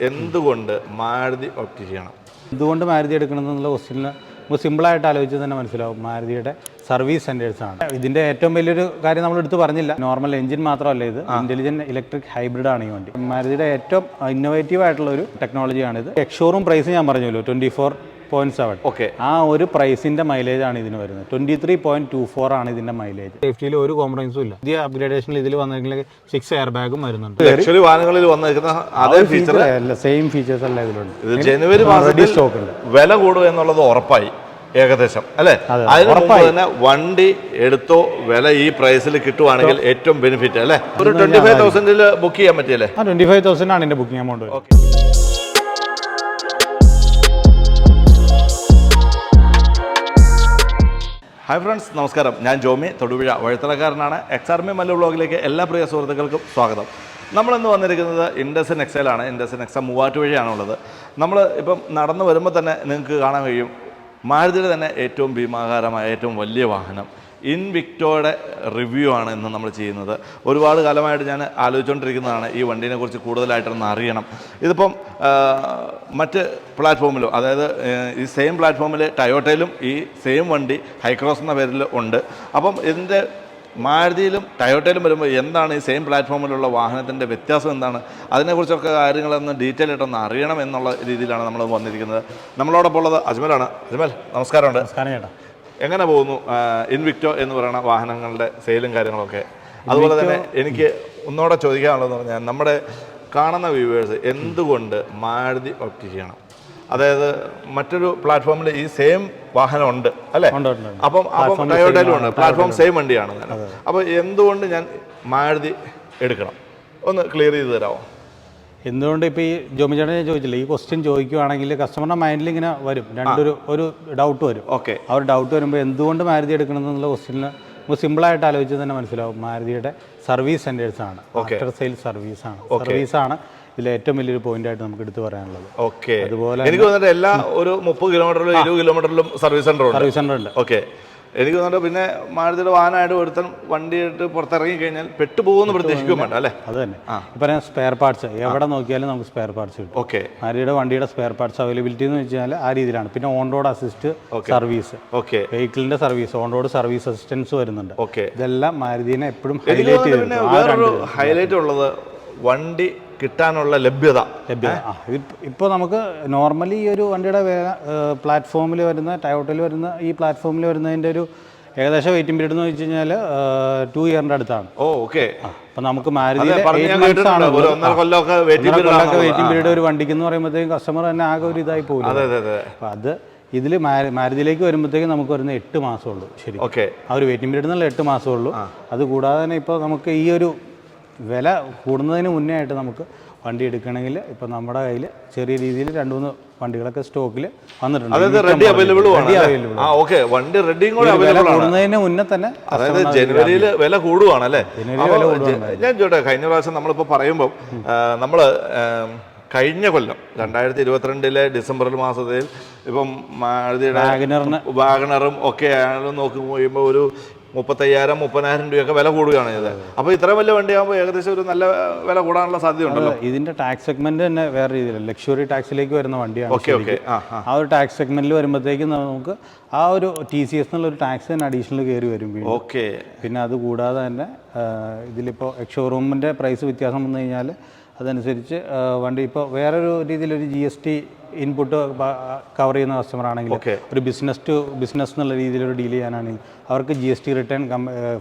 എന്തുകൊണ്ട് മാരുതി ഒപ്റ്റ് ചെയ്യണം? എന്തുകൊണ്ട് മാരുതി എടുക്കണം എന്നുള്ള ക്വസ്റ്റ്യനിൽ നമുക്ക് സിമ്പിളായിട്ട് ആലോചിച്ച് തന്നെ മനസ്സിലാവും. മാരുതിയുടെ സർവീസ് സെന്റേഴ്സ് ആണ്. ഇതിന്റെ ഏറ്റവും വലിയൊരു കാര്യം നമ്മൾ എടുത്ത് പറഞ്ഞില്ല. നോർമൽ എഞ്ചിൻ മാത്രമല്ല ഇത്. ഇന്റലിജന്റ് ഇലക്ട്രിക് ഹൈബ്രിഡ് ആണ് ഈ വണ്ടി. മാരുതിയുടെ ഏറ്റവും ഇന്നോവേറ്റീവ് ആയിട്ടുള്ള ഒരു ടെക്നോളജിയാണിത് ഇത് എക്സ്ഷോറൂം പ്രൈസ് ഞാൻ പറഞ്ഞല്ലോ twenty four point seven okay ആ ഒരു പ്രൈസിന്റെ മൈലേജ് ആണ് ഇതിന് വരുന്നത്. Twenty three point two four ആണ് ഇതിന്റെ മൈലേജ് സേഫ്റ്റിയിൽ ഒരു കോംപ്രമൈസും ഇല്ല. പുതിയ അപ്ഗ്രേഡേഷനിൽ ഇതിൽ വന്നിട്ടുണ്ടെങ്കിൽ സിക്സ് എയർ ബാഗും വരുന്നുണ്ട് ലക്ഷറി വാഹനങ്ങളിൽ വന്നിരിക്കുന്ന അതേ ഫീച്ചർ അല്ല സെയിം ഫീച്ചേഴ്സ് അല്ല ഇതിലുണ്ട്. ഇത് ജനുവരി മാസത്തിൽ സ്റ്റോക്ക് ഉണ്ട്. വില കൂടും എന്നുള്ളത് ഉറപ്പായി ഏകദേശം. അല്ലേ? അതിന് മുമ്പ് തന്നെ വണ്ടി എടുത്തോ വില ഈ പ്രൈസിൽ കിട്ടുവാണെങ്കിൽ ഏറ്റവും ബെനിഫിറ്റ് അല്ലേ? ഒരു ട്വന്റി ഫൈവ് തൗസൻഡിൽ ബുക്ക് ചെയ്യാൻ പറ്റിയല്ലേ? ട്വന്റി ഫൈവ് തൗസൻഡ് ആണ് എന്റെ booking amount okay hi friends നമസ്കാരം. ഞാൻ ജോമി തൊടുപുഴ വഴുത്തലക്കാരനാണ്. എക്സ് ആർ മി മല്ലു ബ്ലോഗിലേക്ക് എല്ലാ പ്രിയ സുഹൃത്തുക്കൾക്കും സ്വാഗതം. നമ്മളിന്ന് വന്നിരിക്കുന്നത് ഇൻഡസൻ എക്സലാണ് ഇൻഡസൻ എക്സ മൂവാറ്റുപുഴയാണുള്ളത് നമ്മൾ ഇപ്പം നടന്നു വരുമ്പോൾ തന്നെ നിങ്ങൾക്ക് കാണാൻ കഴിയും. മാരുതിയുടെ തന്നെ ഏറ്റവും ഭീമാകാരമായ ഏറ്റവും വലിയ വാഹനം. ഇൻവിക്ടോയുടെ റിവ്യൂ ആണ് ഇന്ന് നമ്മൾ ചെയ്യുന്നത്. ഒരുപാട് കാലമായിട്ട് ഞാൻ ആലോചിച്ചുകൊണ്ടിരിക്കുന്നതാണ് ഈ വണ്ടീനെ കുറിച്ച് കൂടുതലായിട്ടൊന്ന് അറിയണം. ഇതിപ്പം മറ്റ് പ്ലാറ്റ്ഫോമിലും അതായത് ഈ സെയിം പ്ലാറ്റ്ഫോമിൽ ടയോട്ടയിലും ഈ സെയിം വണ്ടി ഹൈക്രോസ് എന്ന പേരിൽ ഉണ്ട്. അപ്പം ഇതിന്റെ മാരുതിയിലും ടയോട്ടയിലും വരുമ്പോൾ എന്താണ് ഈ സെയിം പ്ലാറ്റ്ഫോമിലുള്ള വാഹനത്തിന്റെ വ്യത്യാസം എന്താണ്? അതിനെക്കുറിച്ചൊക്കെ കാര്യങ്ങളൊന്ന് ഡീറ്റെയിൽ ആയിട്ടൊന്ന് അറിയണം എന്നുള്ള രീതിയിലാണ് നമ്മൾ വന്നിരിക്കുന്നത്. നമ്മളോടൊപ്പം ഉള്ളത് അജ്മലാണ്. അജ്മൽ നമസ്കാരമുണ്ട്. നമസ്കാരം ചേട്ടാ. എങ്ങനെ പോകുന്നു ഇൻവിക്റ്റോ എന്ന് പറയുന്ന വാഹനങ്ങളുടെ സെയിലും കാര്യങ്ങളൊക്കെ? അതുപോലെ തന്നെ എനിക്ക് ഒന്നുകൂടെ ചോദിക്കാനുള്ളതെന്ന് പറഞ്ഞാൽ നമ്മുടെ കാണുന്ന വ്യൂവേഴ്സ് എന്തുകൊണ്ട് മാരുതി ഒപ്റ്റ് ചെയ്യണം അതായത് മറ്റൊരു പ്ലാറ്റ്ഫോമിൽ ഈ സെയിം വാഹനം ഉണ്ട് അല്ലേ. അപ്പം അപ്പം ടയോട്ടയിലും ഉണ്ട് പ്ലാറ്റ്ഫോം സെയിം വണ്ടിയാണ്. അപ്പോൾ എന്തുകൊണ്ട് ഞാൻ മാരുതി എടുക്കണം? ഒന്ന് ക്ലിയർ ചെയ്ത് തരാമോ? എന്തുകൊണ്ട് ഇപ്പോൾ ഈ ജോമി ചേട്ടൻ ഞാൻ ചോദിച്ചില്ല? ഈ ക്വസ്റ്റ്യൻ ചോദിക്കുവാണെങ്കിൽ കസ്റ്റമറിന്റെ മൈൻഡിൽ ഇങ്ങനെ വരും. രണ്ടൊരു ഒരു ഡൗട്ട് വരും. ഓക്കെ ആ ഒരു ഡൗട്ട് വരുമ്പോൾ എന്തുകൊണ്ട് മാരുതി എടുക്കണം എന്നുള്ള ക്വസ്റ്റ്യനിൽ നമുക്ക് സിമ്പിളായിട്ട് ആലോചിച്ച് തന്നെ മനസ്സിലാവും. മാരുതിയുടെ സർവീസ് സെന്റേഴ്സ് ആണ് ആഫ്റ്റർ സെയിൽ സർവീസ് ആണ്. സർവീസ് ആണ് ഇതിൽ ഏറ്റവും വലിയൊരു പോയിന്റ് ആയിട്ട് നമുക്ക് എടുത്തു പറയാനുള്ളത്. ഓക്കെ അതുപോലെ എനിക്ക് തോന്നുന്നത് എല്ലാ ഒരു മുപ്പത് കിലോമീറ്ററിലും ഇരുപത് കിലോമീറ്ററിലും സർവീസ് സെന്റർ സർവീസ് സെന്റർ ഉണ്ട്. ഓക്കെ എനിക്ക് തോന്നുന്നത് പിന്നെ മാരുതിയുടെ വാഹനമായിട്ട് ഒരുത്തൻ വണ്ടിയിട്ട് പുറത്തിറങ്ങി കഴിഞ്ഞാൽ പെട്ടുപോകുമെന്ന് പ്രതീക്ഷിക്കും വേണ്ട അല്ലേ? അത് തന്നെ. ഇപ്പൊ ഞാൻ സ്പെയർ പാർട്സ് എവിടെ നോക്കിയാലും നമുക്ക് സ്പെയർ പാർട്സ് കിട്ടും. ഓക്കെ. മാരുതിയുടെ വണ്ടിയുടെ സ്പെയർ പാർട്സ് അവൈലബിലിറ്റി എന്ന് വെച്ചാൽ ആ രീതിയിലാണ്. പിന്നെ on road assist service okay. വെഹിക്കിളിന്റെ service on road service assistance വരുന്നുണ്ട്. ഓക്കെ. ഇതെല്ലാം മാരുതിനെ എപ്പോഴും ഹൈലൈറ്റ് ഹൈലൈറ്റ് ഉള്ളത് വണ്ടി കിട്ടാനുള്ള ലഭ്യത. ലഭ്യത. ഇപ്പോൾ നമുക്ക് നോർമലി ഈ ഒരു വണ്ടിയുടെ വേ പ്ലാറ്റ്ഫോമിൽ വരുന്ന ടയോട്ടിൽ വരുന്ന ഈ പ്ലാറ്റ്ഫോമിൽ വരുന്നതിന്റെ ഒരു ഏകദേശം വെയിറ്റിംഗ് പീരീഡ് എന്ന് വെച്ച് കഴിഞ്ഞാൽ ടു ഇയറിന്റെ അടുത്താണ്. ഓ ഓക്കെ അപ്പം നമുക്ക് കൊല്ലമൊക്കെ വെയിറ്റിംഗ് പീരീഡ് ഒരു വണ്ടിക്ക് എന്ന് പറയുമ്പോഴത്തേക്കും കസ്റ്റമർ തന്നെ ആകെ ഒരു ഇതായി പോകും അതെ അതെ അതെ. അപ്പം അത് ഇതിൽ മാരുതിയിലേക്ക് വരുമ്പോഴത്തേക്കും നമുക്ക് വരുന്ന എട്ട് മാസമുള്ളൂ ശരി. ഓക്കെ ആ ഒരു വെയിറ്റിംഗ് പീരീഡ് എന്നുള്ള എട്ട് മാസമുള്ളൂ അത് കൂടാതെ തന്നെ ഇപ്പോൾ നമുക്ക് ഈ ഒരു വില കൂടുന്നതിന് മുന്നേ ആയിട്ട് നമുക്ക് വണ്ടി എടുക്കണമെങ്കിൽ ഇപ്പം നമ്മുടെ കയ്യിൽ ചെറിയ രീതിയിൽ രണ്ട് മൂന്ന് വണ്ടികളൊക്കെ സ്റ്റോക്കിൽ വന്നിട്ടുണ്ട്. അതായത് റെഡി അവൈലബിൾ ആ ഓക്കെ വണ്ടി റെഡിയും കൂടെ അവൈലബിൾ കൂടുന്നതിന് മുന്നേ തന്നെ അതായത് ജനുവരിയിൽ വില കൂടുവാണ് അല്ലേ? ഞാൻ ചോട്ടെ കഴിഞ്ഞ പ്രാവശ്യം നമ്മളിപ്പോൾ പറയുമ്പോൾ നമ്മൾ കഴിഞ്ഞ കൊല്ലം രണ്ടായിരത്തി ഇരുപത്തിരണ്ടിലെ ഡിസംബർ മാസത്തിൽ ഇപ്പം മാരുതിയുടെ വാഗണറും ഒക്കെ ആണെങ്കിലും നോക്കി കഴിയുമ്പോൾ ഒരു മുപ്പത്തയ്യായിരം മുപ്പതിനായിരം രൂപയൊക്കെ വില കൂടുകയാണ് ചെയ്തത്. അപ്പോൾ ഇത്രയും വലിയ വണ്ടിയാകുമ്പോൾ ഏകദേശം ഒരു നല്ല വില കൂടാനുള്ള സാധ്യത ഉണ്ടല്ലോ ഇതിന്റെ ടാക്സ് സെഗ്മെന്റ് തന്നെ വേറെ രീതിയിലാണ് ലക്ഷറി ടാക്സിലേക്ക് വരുന്ന വണ്ടിയാണ് ഓക്കെ ഓക്കെ ആ ഒരു ടാക്സ് സെഗ്മെന്റിൽ വരുമ്പോഴത്തേക്കും നമുക്ക് ആ ഒരു ടി സി എസ് എന്നുള്ള ഒരു ടാക്സ് തന്നെ അഡീഷണൽ കയറി വരും ഓക്കെ പിന്നെ അത് കൂടാതെ തന്നെ ഇതിലിപ്പോൾ ഷോറൂമിന്റെ പ്രൈസ് വ്യത്യാസം വന്നു കഴിഞ്ഞാൽ അതനുസരിച്ച് വണ്ടി ഇപ്പോൾ വേറൊരു രീതിയിലൊരു G S T input cover ചെയ്യുന്ന കസ്റ്റമർ ആണെങ്കിൽ. ഒരു ബിസിനസ് ടു ബിസിനസ് എന്നുള്ള രീതിയിലൊരു ഡീൽ ചെയ്യാനാണെങ്കിൽ അവർക്ക് G S T return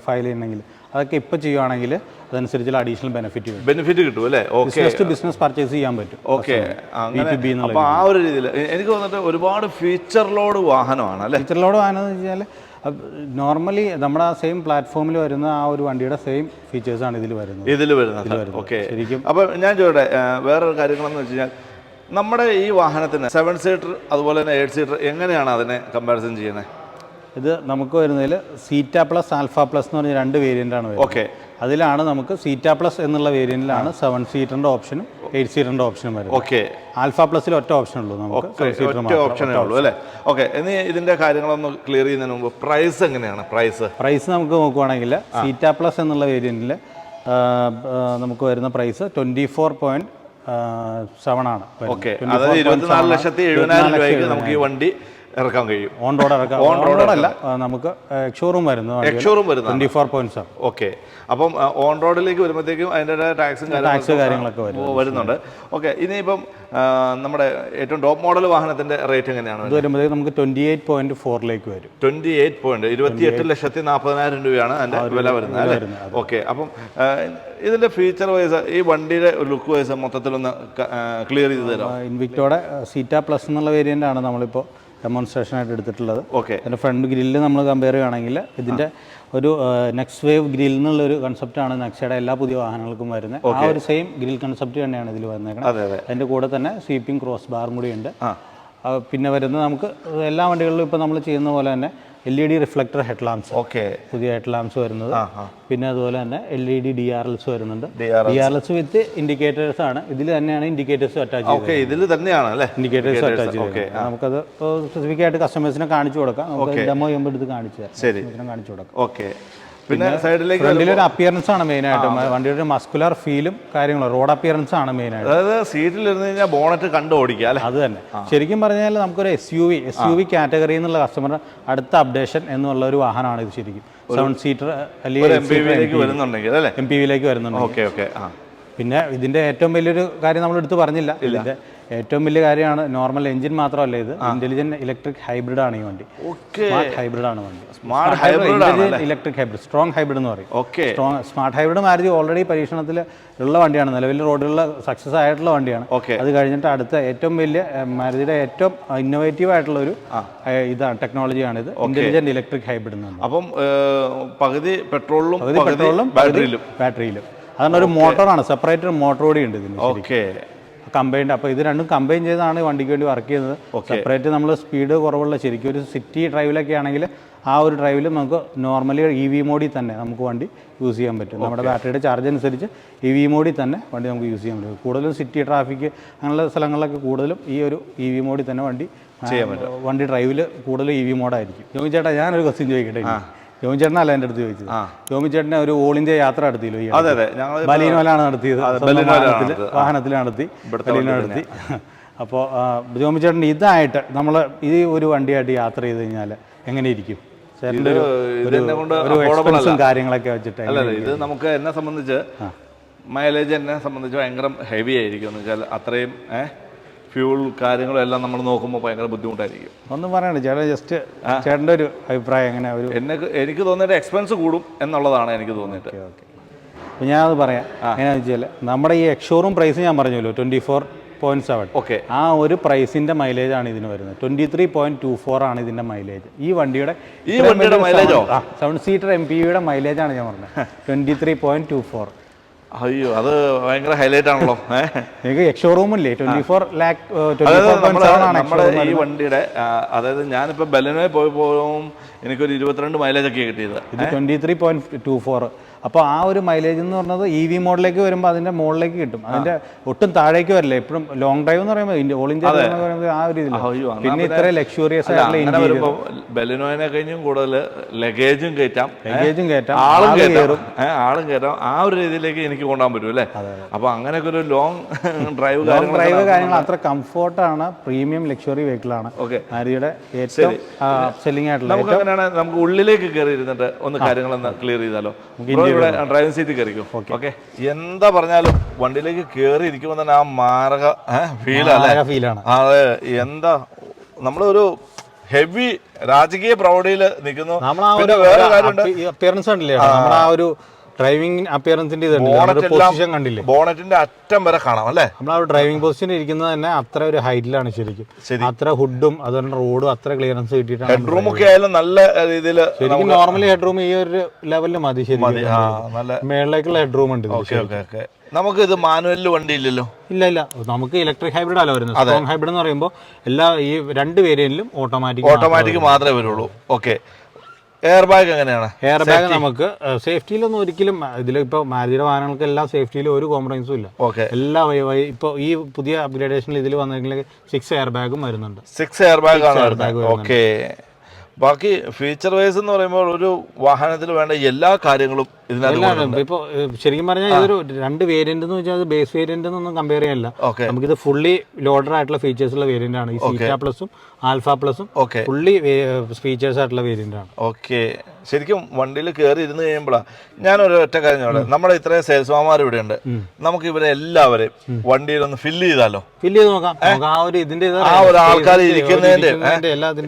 file ചെയ്യണമെങ്കിൽ അതൊക്കെ ഇപ്പോൾ ചെയ്യുവാണെങ്കിൽ അതനുസരിച്ചുള്ള അഡീഷണൽ ബെനിഫിറ്റ് കിട്ടും. ബെനിഫിറ്റ് കിട്ടും അല്ലേ? Okay business to business purchase ചെയ്യാൻ പറ്റും. ഓക്കെ അപ്പോൾ ആ ഒരു രീതിയിൽ എനിക്ക് തോന്നിട്ട് ഒരുപാട് ഫീച്ചർ ലോഡ് വാഹനമാണ് അല്ലേ? ഫീച്ചർ ലോഡ് വാഹനം എന്ന് വെച്ചാൽ നോർമലി നമ്മുടെ ആ സെയിം പ്ലാറ്റ്ഫോമിൽ വരുന്ന ആ ഒരു വണ്ടിയുടെ സെയിം ഫീച്ചേഴ്സാണ് ഇതിൽ വരുന്നത്. ഇതിൽ വരുന്നത്. ഓക്കെ ശരിക്കും. അപ്പൊ ഞാൻ ചോട്ടെ വേറൊരു കാര്യങ്ങളെന്ന് വെച്ച് കഴിഞ്ഞാൽ നമ്മുടെ ഈ വാഹനത്തിന് സെവൻ സീറ്റർ അതുപോലെ തന്നെ എയ്റ്റ് സീറ്റർ എങ്ങനെയാണ് അതിനെ കമ്പാരിസൺ ചെയ്യുന്നത് ഇത് നമുക്ക് വരുന്നതിൽ സീറ്റ പ്ലസ് ആൽഫ പ്ലസ് എന്ന് പറഞ്ഞ രണ്ട് വേരിയന്റ് ആണ് വരുന്നത്. ഓക്കെ അതിലാണ് നമുക്ക് സീറ്റ പ്ലസ് എന്നുള്ള വേരിയന്റിലാണ് സെവൻ സീറ്ററിന്റെ ഓപ്ഷനും എയ്റ്റ് സീറ്ററിന്റെ ഓപ്ഷനും വരുന്നത്. ഓക്കെ ആൽഫ പ്ലസിൽ ഒറ്റ ഓപ്ഷൻ ഉള്ളൂ നമുക്ക്. ഓപ്ഷനേ ഉള്ളൂ അല്ലേ? ഓക്കെ ഇനി ഇതിന്റെ കാര്യങ്ങളൊന്ന് ക്ലിയർ ചെയ്യുന്നതിന് മുമ്പ് പ്രൈസ് എങ്ങനെയാണ്? പ്രൈസ് പ്രൈസ് നമുക്ക് നോക്കുവാണെങ്കിൽ സീറ്റ പ്ലസ് എന്നുള്ള വേരിയന്റിൽ നമുക്ക് വരുന്ന price twenty four point seven ആണ്. ഓക്കെ അതായത് ഇരുപത്തിനാല് ലക്ഷത്തി എഴുപതിനായിരം രൂപയ്ക്ക് നമുക്ക് ഈ വണ്ടി ഇറക്കാൻ കഴിയും. ഓൺ റോഡ് ഇറക്കാം. ഓൺ റോഡ് അല്ല നമുക്ക് ഷോറൂം വരുന്നു എക്സോറും വരുന്നു twenty four point seven okay അപ്പം ഓൺ റോഡിലേക്ക് വരുമ്പോഴത്തേക്കും അതിന്റെ ടാക്സും ടാക്സ് കാര്യങ്ങളൊക്കെ വരും വരുന്നുണ്ട്. ഓക്കെ ഇനിയിപ്പം നമ്മുടെ ഏറ്റവും ടോപ്പ് മോഡൽ വാഹനത്തിന്റെ റേറ്റ് എങ്ങനെയാണ്? ഇത് വരുമ്പോഴത്തേക്ക് നമുക്ക് ട്വന്റി എയ്റ്റ് പോയിന്റ് ഫോറിലേക്ക് വരും. ട്വന്റി എയ്റ്റ് പോയിന്റ് ഇരുപത്തി എട്ട് ലക്ഷത്തി നാൽപ്പതിനായിരം രൂപയാണ് അതിന്റെ വില വരുന്നത് ഓക്കെ അപ്പം ഇതിന്റെ ഫീച്ചർ വൈസ് ഈ വണ്ടിയുടെ ലുക്ക് വൈസ് മൊത്തത്തിലൊന്ന് ക്ലിയർ ചെയ്ത് തരാം ഇൻവിക്ടോടെ സീറ്റ പ്ലസ് എന്നുള്ള വേരിയന്റ് ആണ് നമ്മളിപ്പോൾ ഡെമോൺസ്ട്രേഷൻ ആയിട്ട് എടുത്തിട്ടുള്ളത് ഓക്കെ അതിന്റെ ഫ്രണ്ട് ഗ്രില്ല് നമ്മൾ കമ്പയർ ചെയ്യുകയാണെങ്കിൽ ഇതിന്റെ ഒരു നെക്സ്റ്റ് വേവ് ഗ്രിൽ എന്നുള്ള ഒരു കൺസെപ്റ്റാണ് നെക്സയുടെ എല്ലാ പുതിയ വാഹനങ്ങൾക്കും വരുന്നത്. ആ ഒരു സെയിം ഗ്രിൽ കൺസെപ്റ്റ് തന്നെയാണ് ഇതിൽ വന്നേക്കുന്നത് അതെ അതെ. അതിന്റെ കൂടെ തന്നെ സ്വീപ്പിംഗ് ക്രോസ് ബാറും കൂടി ഉണ്ട്. പിന്നെ വരുന്നത് നമുക്ക് എല്ലാ വണ്ടികളിലും ഇപ്പോൾ നമ്മൾ ചെയ്യുന്ന പോലെ തന്നെ L E D reflector head lamps okay പുതിയ ഹെഡ് ലാംപ്സ് വരുന്നത് പിന്നെ അതുപോലെ തന്നെ L E D D R Ls വരുന്നുണ്ട്. D R Ls with indicators ആണ്. ഇതിൽ തന്നെയാണ് ഇൻഡിക്കേറ്റേഴ്സ് അറ്റാച്ച് ഇതിൽ തന്നെയാണ് അല്ലേ? ഇൻഡിക്കേറ്റേഴ്സ് അറ്റാച്ച് നമുക്കത് സ്പെസിഫിക് ആയിട്ട് കസ്റ്റമേഴ്സിനെ കാണിച്ചു കൊടുക്കാം. നമുക്ക് ഡെമോ ചെയ്യുമ്പോൾ എടുത്ത് കാണിച്ചു തരാം. കാണിച്ചു കൊടുക്കാം. ഓക്കെ പിന്നെ സൈഡിലേക്ക് ഫ്രണ്ടിൽ ഒരു അപ്പിയറൻസ് ആണ് മെയിൻ ആയിട്ട്. വണ്ടിയുടെ ഒരു മസ്കുലർ ഫീലും കാര്യങ്ങളും റോഡ് അപ്പിയറൻസ് ആണ് മെയിൻ ആയിട്ട്. അതായത് സീറ്റിൽ ഇരുന്ന് കഴിഞ്ഞാൽ ബോണറ്റ് കണ്ടു ഓടിക്കുക അല്ലേ? അത് തന്നെ. ശരിക്കും പറഞ്ഞാൽ നമുക്കൊരു S U V S U V category എന്നുള്ള കസ്റ്റമർ അടുത്ത അപ്ഡേഷൻ എന്നുള്ള ഒരു വാഹനമാണ് ഇത് ശരിക്കും. സെവൻ സീറ്റർ അല്ലെങ്കിൽ എം പി വിയിലേക്ക് വരുന്നുണ്ടെങ്കിൽ അല്ലേ? എം പി വിയിലേക്ക് വരുന്നുണ്ട് ഓക്കെ ഓക്കെ പിന്നെ ഇതിന്റെ ഏറ്റവും വലിയൊരു കാര്യം നമ്മൾ എടുത്ത് പറഞ്ഞില്ല ഇതിന്റെ ഏറ്റവും വലിയ കാര്യമാണ് നോർമൽ എഞ്ചിൻ മാത്രമല്ല ഇത്. ഇന്റലിജന്റ് ഇലക്ട്രിക് ഹൈബ്രിഡ് ആണ് ഈ വണ്ടി. സ്മാർട്ട് ഹൈബ്രിഡ് ആണ് വണ്ടി. Smart hybrid electric hybrid strong hybrid എന്ന് പറയും. Okay. Strong smart hybrid Maruti already പരീക്ഷണത്തിൽ ഉള്ള വണ്ടിയാണ്. നിലവിൽ റോഡിലുള്ള സക്സസ് ആയിട്ടുള്ള വണ്ടിയാണ്. ഓക്കെ. അത് കഴിഞ്ഞിട്ട് അടുത്ത ഏറ്റവും വലിയ മാരുതിയുടെ ഏറ്റവും ഇന്നോവേറ്റീവ് ആയിട്ടുള്ള ഒരു ഇതാണ് ടെക്നോളജിയാണ് ഇത് ഇന്റലിജന്റ് ഇലക്ട്രിക് ഹൈബ്രിഡ് എന്ന് അപ്പം പകുതി പെട്രോളിലും പകുതി പെട്രോളിലും ബാറ്ററിയിലും ബാറ്ററിയിലും അതാണ് ഒരു മോട്ടോറാണ് സെപ്പറേറ്റ് മോട്ടോർ കൂടി ഉണ്ട് ഇതിന് ഓക്കെ. കമ്പൈൻഡ് അപ്പോൾ ഇത് രണ്ടും കമ്പൈൻ ചെയ്താണ് വണ്ടിക്ക് വേണ്ടി വർക്ക് ചെയ്യുന്നത്. സെപ്പറേറ്റ് നമ്മൾ സ്പീഡ് കുറവുള്ള ശരിക്കും ഒരു സിറ്റി ഡ്രൈവിലൊക്കെ ആണെങ്കിൽ ആ ഒരു ഡ്രൈവിൽ നമുക്ക് നോർമലി ഇ വി മോഡിൽ തന്നെ നമുക്ക് വണ്ടി യൂസ് ചെയ്യാൻ പറ്റും. നമ്മുടെ ബാറ്ററിയുടെ ചാർജ് അനുസരിച്ച് ഇ വി മോഡിൽ തന്നെ വണ്ടി നമുക്ക് യൂസ് ചെയ്യാൻ പറ്റും. കൂടുതലും സിറ്റി ട്രാഫിക് അങ്ങനെയുള്ള സ്ഥലങ്ങളിലൊക്കെ കൂടുതലും ഈ ഒരു ഇ വി മോഡിൽ തന്നെ വണ്ടി ചെയ്യാൻ പറ്റും. വണ്ടി ഡ്രൈവിൽ കൂടുതലും ഇ വി മോഡായിരിക്കും ജോമി ചേട്ടാ ഞാനൊരു ക്വസ്റ്റ്യൻ ചോദിക്കട്ടെ ജോമി ചേട്ടനല്ല എന്റെ അടുത്ത് ചോദിച്ചത്? ജോമി ചേട്ടനെ ഒരു ഓൾ ഇന്ത്യ യാത്ര നടത്തിയല്ലോ അതെ അതെ. ഞങ്ങൾ ബലീനോലാണ് നടത്തിയത്. വാഹനത്തിലാണ് വാഹനത്തിൽ നടത്തി. ബലീനോ നടത്തി. അപ്പോൾ ജോമി ചേട്ടൻ ഇതായിട്ട് നമ്മൾ ഈ ഒരു വണ്ടിയായിട്ട് യാത്ര ചെയ്ത് കഴിഞ്ഞാൽ എങ്ങനെ ഇരിക്കും? കാര്യങ്ങളൊക്കെ വെച്ചിട്ട് അല്ല ഇത് നമുക്ക് എന്നെ സംബന്ധിച്ച് മൈലേജ് എന്നെ സംബന്ധിച്ച് ഭയങ്കര ഹെവി ആയിരിക്കും എന്ന് വെച്ചാൽ അത്രയും ഏഹ് ഫ്യൂൾ കാര്യങ്ങളും എല്ലാം നമ്മൾ നോക്കുമ്പോൾ ഭയങ്കര ബുദ്ധിമുട്ടായിരിക്കും. ഒന്നും പറയണ്ട ചേട്ടൻ ജസ്റ്റ് ചേട്ടന്റെ ഒരു അഭിപ്രായം എങ്ങനെ? ഒരു എന്നെ എനിക്ക് തോന്നിയിട്ട് എക്സ്പെൻസ് കൂടും എന്നുള്ളതാണ് എനിക്ക് തോന്നിയിട്ട്. ഓക്കെ. അപ്പോൾ ഞാനത് പറയാം. എങ്ങനെയാണെന്ന് വെച്ചാൽ നമ്മുടെ ഈ എക്സ്ഷോറും പ്രൈസ് ഞാൻ പറഞ്ഞല്ലോ twenty four point seven okay. ആ ഒരു പ്രൈസിന്റെ മൈലേജ് ആണ് ഇതിന് വരുന്നത്. Twenty three point two four ആണ് ഇതിന്റെ മൈലേജ് ഈ വണ്ടിയുടെ ഈ വണ്ടിയുടെ mileage-ഓ? സെവൻ സീറ്റർ എം പി യുടെ മൈലേജ് ആണ് ഞാൻ പറഞ്ഞത്. Twenty three point two four അയ്യോ അത് ഭയങ്കര ഹൈലൈറ്റ് ആണല്ലോ. നിങ്ങൾക്ക് എക്സ്ഷോറൂം ഇല്ലേ? ട്വന്റി ഫോർ ലാക്ക് അതായത് നമ്മുടെ ആണ് നമ്മുടെ ഈ വണ്ടിയുടെ അതായത് ഞാനിപ്പോൾ ബലനോയിൽ പോയി പോകും എനിക്കൊരു ഇരുപത്തിരണ്ട് മൈലേജ് ഒക്കെ കിട്ടിയത്. ഇത് twenty three point two four അപ്പോൾ ആ ഒരു മൈലേജ് എന്ന് പറഞ്ഞത് ഇ വി മോഡിലേക്ക് വരുമ്പോൾ അതിന്റെ മുകളിലേക്ക് കിട്ടും. അതിന്റെ ഒട്ടും താഴേക്ക് വരില്ല. എപ്പോഴും ലോങ് ഡ്രൈവ് എന്ന് പറയുമ്പോൾ ഓൾ ഇന്ത്യ എന്ന് പറയുമ്പോൾ ആ ഒരു ഇതില്ല. പിന്നെ ഇത്ര ലക്ഷറിയസ് ആയിട്ടുള്ള ബലനോയിനെ കഴിഞ്ഞും കൂടുതൽ ലഗേജും കയറ്റാം? ലഗേജും കയറ്റാം. ആളും കയറും. ആളും കയറ്റാം. ആ ഒരു രീതിയിലേക്ക് എനിക്ക് കൊണ്ടുപോകാൻ പറ്റും അല്ലേ? അപ്പൊ അങ്ങനെയൊക്കെ ഒരു ലോങ് ഡ്രൈവ് ലോങ് ഡ്രൈവ് കാര്യങ്ങൾ അത്ര കംഫോർട്ടാണ് പ്രീമിയം ലക്ഷറി ഓക്കെ മാരുതിയുടെ ഏറ്റവും സെല്ലിംഗ് ആയിട്ടുള്ള അങ്ങനെയാണ് നമുക്ക് ഉള്ളിലേക്ക് കയറി ഇരുന്നിട്ട് ഒന്ന് കാര്യങ്ങളൊന്ന് ക്ലിയർ ചെയ്താലോ? ഇവിടെ ഡ്രൈവിംഗ് സീറ്റ് കയറിക്കും? ഓക്കെ. എന്താ പറഞ്ഞാലും വണ്ടിയിലേക്ക് കയറി ഇരിക്കുമ്പോൾ തന്നെ ആ മാരക ഫീലാണ് ഫീലാണ് അതെ. എന്താ നമ്മളൊരു ഹെവി രാജകീയ പ്രൗഢിയിൽ നിൽക്കുന്നു. വേറെ കാര്യമുണ്ട്. അപ്പിയറൻസ് ഉണ്ടല്ലേ നമ്മൾ ആ. ഒരു ഡ്രൈവിംഗ് അപ്പിയറൻസിന്റെ പൊസിഷൻ കണ്ടില്ലേ? ബോണറ്റിന്റെ അറ്റം വരെ കാണാം അല്ലേ? നമ്മൾ ആ ഡ്രൈവിംഗ് പൊസിഷൻ ഇരിക്കുന്നത് തന്നെ അത്ര ഒരു ഹൈറ്റിലാണ് ശരിക്കും. അത്ര ഹുഡും അതുപോലെ റോഡും അത്ര ക്ലിയറൻസ് കിട്ടിയിട്ടാണ് ഹെഡ്റൂം ഒക്കെ ആയാലും നല്ല രീതിയിൽ ശരിക്കും നോർമലി ഹെഡ്റൂം ഈ ഒരു ലെവലിൽ മതി ശരിക്കും. മേളിലേക്കുള്ള ഹെഡ്റൂം ഉണ്ട് നമുക്ക് ഇത് മാനുവലിൽ വണ്ടി ഇല്ലല്ലോ ഇല്ല ഇല്ല. നമുക്ക് ഇലക്ട്രിക് ഹൈബ്രിഡ് അല്ല വരുന്നത്. സ്ട്രോങ് ഹൈബ്രിഡ് എന്ന് പറയുമ്പോൾ എല്ലാ ഈ രണ്ട് വേരിയന്റിലും ഓട്ടോമാറ്റിക് ഓട്ടോമാറ്റിക് മാത്രമേ വരുള്ളൂ. ഓക്കെ എയർ ബാഗ് എങ്ങനെയാണ്? എയർ ബാഗ് നമുക്ക് സേഫ്റ്റിയിലൊന്നും ഒരിക്കലും ഇതിൽ ഇപ്പോൾ മാരുതിയുടെ വാഹനങ്ങൾക്ക് എല്ലാം സേഫ്റ്റിയിൽ ഒരു കോംപ്രമൈസും ഇല്ല. ഓക്കെ എല്ലാ ഇപ്പോൾ ഈ പുതിയ അപ്ഗ്രേഡേഷനിൽ ഇതിൽ വന്നിട്ടുണ്ടെങ്കിൽ സിക്സ് എയർ ബാഗും വരുന്നുണ്ട്. സിക്സ് എയർ ബാഗ് ആണ്? ഓക്കെ ബാക്കി ഫീച്ചർ വൈസ് എന്ന് പറയുമ്പോൾ ഒരു വാഹനത്തിൽ വേണ്ട എല്ലാ കാര്യങ്ങളും ഇപ്പൊ ശരിക്കും പറഞ്ഞാൽ ഇതൊരു രണ്ട് വേരിയന്റ് എന്ന് വെച്ചാൽ ബേസ് വേരിയന്റ് ഒന്നും കമ്പയർ ചെയ്യാനില്ല. നമുക്കിത് ഫുള്ളി ലോഡർ ആയിട്ടുള്ള ഫീച്ചേഴ്സ് ഉള്ള വേരിയന്റ് ആണ്. ഈ സീറ്റ പ്ലസും ആൽഫ പ്ലസും ഫുള്ളി ഫീച്ചേഴ്സ് ആയിട്ടുള്ള വേരിയന്റ് ആണ്. ഓക്കെ ശരിക്കും വണ്ടിയിൽ കയറി ഇരുന്ന് കഴിയുമ്പോഴാണ് ഒരു ഒറ്റ കാര്യം പറയാം. നമ്മുടെ ഇത്രയും സെയിൽസ്മാന്മാർ ഇവിടെ ഉണ്ട്. നമുക്ക് ഇവരെ എല്ലാവരെയും വണ്ടിയിൽ ഒന്ന് ഫില്ല് ചെയ്താലോ? ഫില്ല് ചെയ്ത് നോക്കാം. ആ ഒരു ഇതിന്റെ ആ ഒരു ആൾക്കാർ ഇരിക്കുന്നതിന്റെ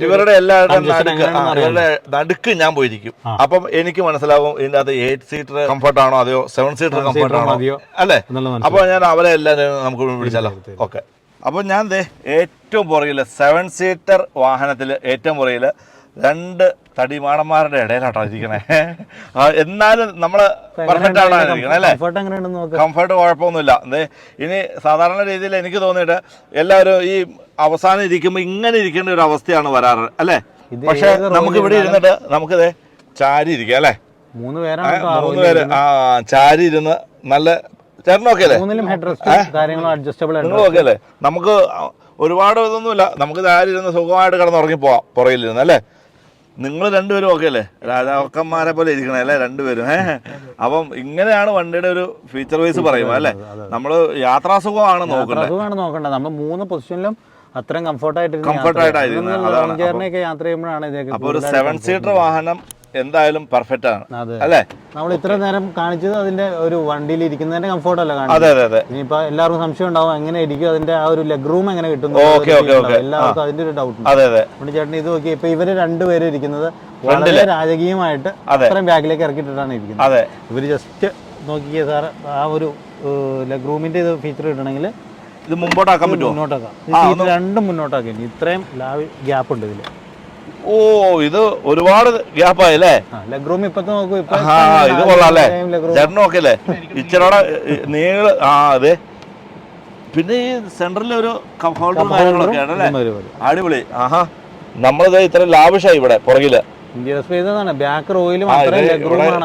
ഇവരുടെ എല്ലാവരുടെ നടുക്ക് ഞാൻ പോയിരിക്കും. അപ്പം എനിക്ക് മനസ്സിലാവും ഇതിന്റെ അത് എയ്റ്റ് സീറ്റർ കംഫർട്ട് ആണോ അതെയോ? സെവൻ സീറ്റർ കംഫർട്ട് ആണോ അതെയോ അല്ലേ? അപ്പൊ അപ്പോൾ ഞാൻ അവരെ എല്ലാവരും നമുക്ക് വിളിച്ചാലോ? ഓക്കെ. അപ്പോൾ ഞാൻ ദേ ഏറ്റവും പുറകിൽ സെവൻ സീറ്റർ വാഹനത്തിൽ ഏറ്റവും പുറകിൽ രണ്ട് തടിമാടന്മാരുടെ ഇടയിലാട്ടോ ഇരിക്കണേ. എന്നാലും നമ്മൾ പെർഫെക്റ്റ് ആണോ ഇരിക്കണേ അല്ലേ? കംഫർട്ട് കുഴപ്പമൊന്നുമില്ല. എന്തേ ഇനി സാധാരണ രീതിയിൽ എനിക്ക് തോന്നിയിട്ട് എല്ലാവരും ഈ അവസാനം ഇരിക്കുമ്പോൾ ഇങ്ങനെ ഇരിക്കേണ്ട ഒരു അവസ്ഥയാണ് വരാറ് അല്ലേ? പക്ഷെ നമുക്ക് ഇവിടെ ഇരുന്നിട്ട് നമുക്കിത് ചാരി ഇരിക്കാം അല്ലേ? മൂന്ന് പേരാണ് ചാരി ഇരുന്ന് നല്ല ചേട്ടനൊക്കെ അല്ലേ മൂന്നിലും ഹെഡ് റെസ്റ്റ് കാര്യങ്ങളും അഡ്ജസ്റ്റബിൾ ഓക്കെ അല്ലേ നമുക്ക് ഒരുപാട് ഇതൊന്നുമില്ല. നമുക്ക് ചാരി ഇരുന്ന് സുഖമായിട്ട് കിടന്നുറങ്ങി പോവാം പുറകിലിരുന്ന് അല്ലേ? നിങ്ങൾ രണ്ടുപേരും ഓക്കെ അല്ലേ രാജാക്കന്മാരെ പോലെ ഇരിക്കണേ അല്ലേ? രണ്ടുപേരും ഏഹ് അപ്പം ഇങ്ങനെയാണ് വണ്ടിയുടെ ഒരു ഫീച്ചർ വൈസ് പറയുമ്പോൾ അല്ലേ? നമ്മൾ യാത്രാസുഖമാണ് നോക്കുന്നത്. സുഖമാണ് നോക്കണ്ടത് നമ്മൾ മൂന്ന് പൊസിഷനിലും അത്രയും കംഫർട്ടായിട്ട്. ജേർണിയൊക്കെ യാത്ര ചെയ്യുമ്പോഴാണ് അപ്പോൾ ഒരു സെവൻ സീറ്റർ വാഹനം എന്തായാലും പെർഫെക്റ്റ് ആണ്. അല്ലെ? നമ്മൾ ഇത്ര നേരം കാണിച്ചത് അതിന്റെ ഒരു വണ്ടിയിൽ ഇരിക്കുന്നതിന്റെ കംഫർട്ട് അല്ല അതെ അതെ അതെ. ഇനിയിപ്പോ എല്ലാവർക്കും സംശയം ഉണ്ടാവും എങ്ങനെ ഇരിക്കും അതിന്റെ ആ ഒരു ലെഗ് റൂം എങ്ങനെ കിട്ടും. എല്ലാവർക്കും അതിന്റെ ഒരു ഡൗട്ട് അതെ അതെ. ചേട്ടൻ ഇത് നോക്കി ഇപ്പൊ ഇവർ രണ്ടുപേരും ഇരിക്കുന്നത് വളരെ രാജകീയമായിട്ട് അതെ. അത്രയും ബാഗിലേക്ക് ഇറക്കിയിട്ടാണ് ഇരിക്കുന്നത്. അതെ. ഇവർ ജസ്റ്റ് നോക്കിയേ സാർ ആ ഒരു ലെഗ് റൂമിന്റെ ഇത് ഫീച്ചർ കിട്ടണമെങ്കിൽ ഇത് മുമ്പോട്ടാക്കാൻ പറ്റുമോ മുന്നോട്ടാക്കാം. രണ്ടും മുന്നോട്ടാക്കി. ഇത്രയും ലാവ് ഗ്യാപ്പ് ഉണ്ട് ഇതിൽ. ഓ ഇത് ഒരുപാട് ഗ്യാപ്പായി അല്ലേ റൂം നോക്കൂ ആ ഇത് കൊള്ളാം അല്ലേ ചേട്ടൻ ഒക്കെ അല്ലേ ഇച്ചിരിയുടെ നീൾ ആ അതെ. പിന്നെ ഈ സെന്ററിൽ ഒരു കംഫർട്ടും കാര്യങ്ങളൊക്കെ ആണ് അല്ലേ അടിപൊളി. ആഹാ. നമ്മളിത് ഇത്ര ലാവിഷായി ഇവിടെ പുറകിൽ. ബാക്ക് റോയിലും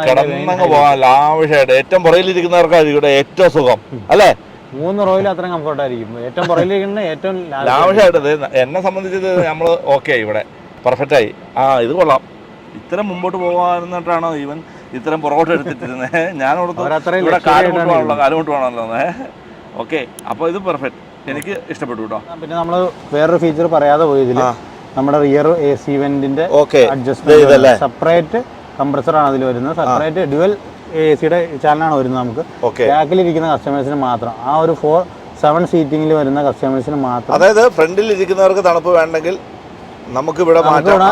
കിടന്നങ്ങ് ലാവിഷായിട്ട്. ഏറ്റവും പുറകിലിരിക്കുന്നവർക്കാണ് ഇവിടെ ഏറ്റവും സുഖം. അല്ലേ? മൂന്ന് റോയിൽ അത്രയും കംഫർട്ട് ആയിരിക്കും. ഏറ്റവും പുറകിലിരിക്കുന്ന ഏറ്റവും ലാവിഷായിട്ട് എന്നെ സംബന്ധിച്ചത് നമ്മൾ ഓക്കെ ഇവിടെ. പെർഫെക്റ്റ് ആയി. ആ ഇത് കൊള്ളാം. ഇത്തരം മുമ്പോട്ട് പോകാന്നിട്ടാണോ ഇവൻ ഇത്തരം പുറകോട്ട് എടുത്തിട്ടിരുന്നത് ഞാൻ ഓർത്തു ഇവിടെ ആയിട്ടാണ് പോകണല്ലോ കാലുകൊണ്ട് പോകണമല്ലോ ഓക്കെ അപ്പോൾ ഇത് പെർഫെക്റ്റ് എനിക്ക് ഇഷ്ടപ്പെട്ടു കേട്ടോ പിന്നെ നമ്മൾ വേറൊരു ഫീച്ചർ പറയാതെ പോയി ഇതിൽ. നമ്മുടെ റിയർ എ സി വെന്റിന്റെ അഡ്ജസ്റ്റ്മെന്റ് സെപ്പറേറ്റ് കംപ്രസർ ആണ് അതിൽ വരുന്നത്. സെപ്പറേറ്റ് ഡ്യുവൽ എ സിയുടെ ചാനലാണ് വരുന്നത് നമുക്ക്. ബാക്കിൽ ബാക്കിലിരിക്കുന്ന കസ്റ്റമേഴ്സിന് മാത്രം. ആ ഒരു ഫോർ സെവൻ സീറ്റിംഗിൽ വരുന്ന കസ്റ്റമേഴ്സിന് മാത്രം. അതായത് ഫ്രണ്ടിൽ ഇരിക്കുന്നവർക്ക് തണുപ്പ് വേണ്ടെങ്കിൽ നമുക്ക് ഇവിടെ മാറ്റാം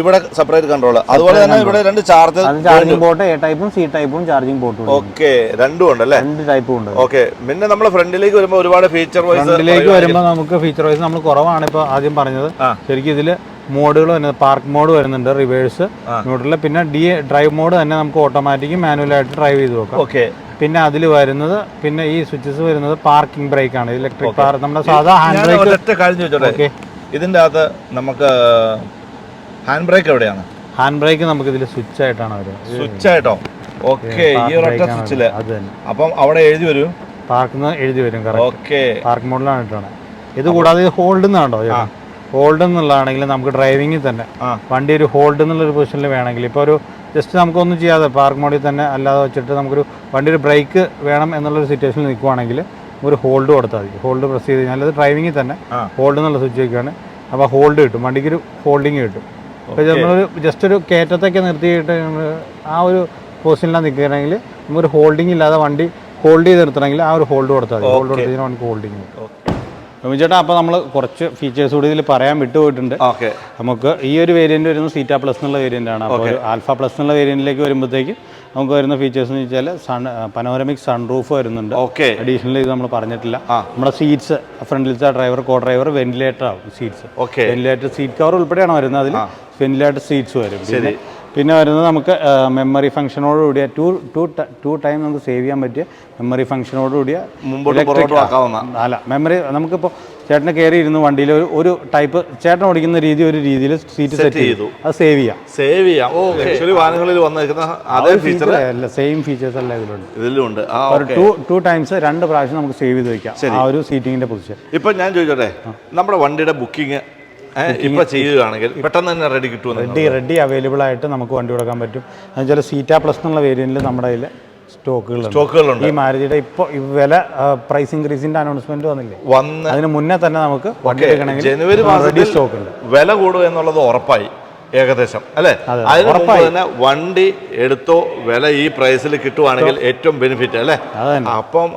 ഇവിടെ സെപ്പറേറ്റ് കൺട്രോൾ അതുപോലെ തന്നെ ഇവിടെ രണ്ട് ചാർജർ അത് ചാർജിംഗ് എ ടൈപ്പും സി ടൈപ്പും ചാർജിംഗ് പോർട്ടും ഓക്കെ രണ്ടും ഉണ്ടല്ലേ രണ്ട് ടൈപ്പും ഉണ്ട്. ഓക്കെ പിന്നെ നമ്മൾ ഫ്രണ്ടിലേക്ക് വരുമ്പോൾ ഒരുപാട് ഫീച്ചർ വൈസ് ഫ്രണ്ടിലേക്ക് വരുമ്പോൾ നമുക്ക് ഫീച്ചർ വൈസ് നമ്മൾ കുറവാണ് ഇപ്പോൾ ആദ്യം പറഞ്ഞത്. ശരിക്കും ഇതിൽ മോഡുകൾ വരുന്നത് പാർക്ക് മോഡ് വരുന്നുണ്ട് റിവേഴ്സ് ന്യൂട്രൽ പിന്നെ ഡി ഡ്രൈവ് മോഡ് തന്നെ നമുക്ക് ഓട്ടോമാറ്റിക്കും മാനുവലായിട്ട് ഡ്രൈവ് ചെയ്ത് നോക്കാം ഓക്കെ പിന്നെ അതിൽ വരുന്നത് പിന്നെ ഈ സ്വിച്ചസ് വരുന്നത് പാർക്കിംഗ് ബ്രേക്ക് ആണ്. ഇലക്ട്രിക് പാർ നമ്മുടെ സാധാ ഹാൻഡ് ബ്രേക്ക് ഓക്കെ ഇതിന്റെ അകത്ത് നമുക്ക് ഹാൻഡ് ബ്രേക്ക് എവിടെയാണ്? ഹാൻഡ് ബ്രേക്ക് നമുക്ക് ഇതിൽ സ്വിച്ച് ആയിട്ടാണ് വരുന്നത് സ്വിച്ച് ആയിട്ടോ ഓക്കെ ഈ ഒരൊറ്റ സ്വിച്ചിൽ. അത് തന്നെ. അപ്പം അവിടെ എഴുതി വരും. പാർക്ക് എഴുതി വരും ഓക്കെ. പാർക്ക് മോഡിലാണ് ഇട്ടാണ് ഇത് കൂടാതെ ഹോൾഡ് എന്നാണോ ഹോൾഡ് എന്നുള്ളതാണെങ്കിൽ നമുക്ക് ഡ്രൈവിങ്ങിൽ തന്നെ. വണ്ടി ഒരു ഹോൾഡ് എന്നുള്ളൊരു പൊസിഷനിൽ വേണമെങ്കിൽ ഇപ്പോൾ ഒരു ജസ്റ്റ് നമുക്കൊന്നും ചെയ്യാതെ പാർക്ക് മോഡിൽ തന്നെ അല്ലാതെ വെച്ചിട്ട് നമുക്കൊരു വണ്ടി ഒരു ബ്രേക്ക് വേണം എന്നുള്ളൊരു സിറ്റുവേഷനിൽ നിൽക്കുവാണെങ്കിൽ ഒരു ഹോൾഡ് കൊടുത്താൽ മതി. ഹോൾഡ് പ്രസ് ചെയ്ത് കഴിഞ്ഞാൽ അത് ഡ്രൈവിങ്ങിൽ തന്നെ ഹോൾഡ് എന്നുള്ള സ്വിച്ച് വയ്ക്കുകയാണ് അപ്പോൾ ഹോൾഡ് കിട്ടും. വണ്ടിക്ക് ഒരു ഹോൾഡിങ് കിട്ടും. അപ്പോൾ നമ്മളൊരു ജസ്റ്റ് ഒരു കയറ്റത്തൊക്കെ നിർത്തിയിട്ട് ആ ഒരു പൊസിഷനിലാണ് നിൽക്കുകയാണെങ്കിൽ നമുക്കൊരു ഹോൾഡിംഗ് ഇല്ലാതെ വണ്ടി ഹോൾഡ് ചെയ്ത് നിർത്തണമെങ്കിൽ ആ ഒരു ഹോൾഡ് കൊടുത്താൽ മതി. ഹോൾഡ് കൊടുത്തതിന് വണ്ടിക്ക് ഹോൾഡിങ് കിട്ടും. ചേട്ടാ അപ്പോൾ നമ്മൾ കുറച്ച് ഫീച്ചേഴ്സ് കൂടി ഇതിൽ പറയാൻ വിട്ടുപോയിട്ടുണ്ട്. ഓക്കെ. നമുക്ക് ഈ ഒരു വേരിയന്റ് വരുന്നത് സീറ്റ പ്ലസ് എന്നുള്ള വേരിയന്റ് ആണ്. അപ്പോൾ ഒരു ആൽഫ പ്ലസ് എന്നുള്ള വേരിയന്റിലേക്ക് വരുമ്പോഴത്തേക്ക് നമുക്ക് വരുന്ന ഫീച്ചേഴ്സ് എന്ന് വെച്ചാൽ സൺ പനോരമിക് സൺറൂഫ് വരുന്നുണ്ട്. ഓക്കെ. അഡീഷണൽ ഇത് നമ്മൾ പറഞ്ഞിട്ടില്ല. നമ്മുടെ സീറ്റ്സ് ഫ്രണ്ടിലത്തെ ഡ്രൈവർ കോ ഡ്രൈവർ വെന്റിലേറ്റർ ആവും seats okay. Ventilator seat cover ഉൾപ്പെടെയാണ് വരുന്നത് അതിൽ വെന്റിലേറ്റർ സീറ്റ്സ് വരും. ശരി. പിന്നെ വരുന്നത് നമുക്ക് മെമ്മറി ഫംഗ്ഷനോട് കൂടിയ ടു ടു ടു ടൈം നമുക്ക് സേവ് ചെയ്യാൻ പറ്റിയ മെമ്മറി ഫംഗ്ഷനോട് കൂടിയ മുമ്പോട്ട് electric- പുറകോട്ടും ആക്കാവുന്ന. അല്ല മെമ്മറി നമുക്കിപ്പോൾ ചേട്ടന് കയറി ഇരുന്ന് വണ്ടിയിൽ ഒരു ഒരു ടൈപ്പ് ചേട്ടൻ ഓടിക്കുന്ന രീതി ഒരു രീതിയിൽ സീറ്റ് സെറ്റ് ചെയ്തു. അത് സേവ് ചെയ്യാം. സേവ് ചെയ്യാം. ഓ ആക്ച്വലി വാഹനങ്ങളിൽ വന്നിരിക്കുന്ന അതേ ഫീച്ചർ അല്ല സെയിം ഫീച്ചേഴ്സ് അല്ല ഇതിലുണ്ട്. ഇതിലുണ്ട്. ആ ഒരു ടു ടു ടൈംസ് രണ്ട് പ്രാവശ്യം നമുക്ക് സേവ് ചെയ്ത് വെക്കാം. ആ ഒരു സീറ്റിംഗിന്റെ പൊസിഷൻ ഇപ്പൊ ഞാൻ ചോദിച്ചോട്ടെ നമ്മുടെ വണ്ടിയുടെ ബുക്കിംഗ് ഇപ്പൊ ചെയ്യുകയാണെങ്കിൽ പെട്ടെന്ന് തന്നെ റെഡി കിട്ടും റെഡി റെഡി അവൈലബിൾ ആയിട്ട് നമുക്ക് വണ്ടി കൊടുക്കാൻ പറ്റും. എന്നുവെച്ചാൽ സീറ്റ പ്ലസ് എന്നുള്ള വേരിയന്റിൽ നമ്മുടെ കയ്യിൽ സ്റ്റോക്കുകളുണ്ട്. സ്റ്റോക്കുകളുണ്ട്. ഈ മാരുതിയുടെ ഇപ്പോൾ വില പ്രൈസ് ഇൻക്രീസിന്റെ അനൗൺസ്മെന്റ് വന്നില്ലേ? വന്ന് അതിന് മുന്നേ തന്നെ നമുക്ക് വണ്ടി എടുക്കണമെങ്കിൽ ജനുവരി മാസം മാസത്തിൽ സ്റ്റോക്ക് ഉണ്ട് വില കൂടുക എന്നുള്ളത് ഉറപ്പായി. ഏകദേശം അല്ലേ? അതെ, അതിന് മുമ്പ് തന്നെ വണ്ടി എടുത്തോ വില ഈ പ്രൈസിൽ കിട്ടുവാണെങ്കിൽ ഏറ്റവും ബെനിഫിറ്റ് അല്ലേ? അപ്പം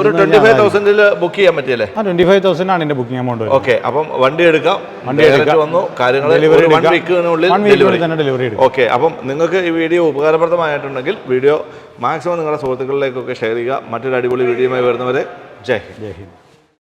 ഒരു ട്വന്റി ഫൈവ് തൗസൻഡിൽ ബുക്ക് ചെയ്യാൻ പറ്റിയല്ലേ? ട്വന്റി ഫൈവ് തൗസൻഡ് ആണ് എന്റെ ബുക്കിംഗ് എമൗണ്ട് ഓക്കെ അപ്പം വണ്ടി എടുക്കാം. വണ്ടി എടുക്കാം. വന്നു കാര്യങ്ങൾ വൺ വീക്കിനുള്ളിൽ ഡെലിവറി ഓക്കെ അപ്പം നിങ്ങൾക്ക് ഈ വീഡിയോ ഉപകാരപ്രദമായിട്ടുണ്ടെങ്കിൽ വീഡിയോ മാക്സിമം നിങ്ങളുടെ സുഹൃത്തുക്കളിലേക്കൊക്കെ ഷെയർ ചെയ്യുക. മറ്റൊരു അടിപൊളി വീഡിയോയുമായി വരുന്നവരെ ജയ് ഹിന്ദ്. ജയ് ഹിന്ദ്.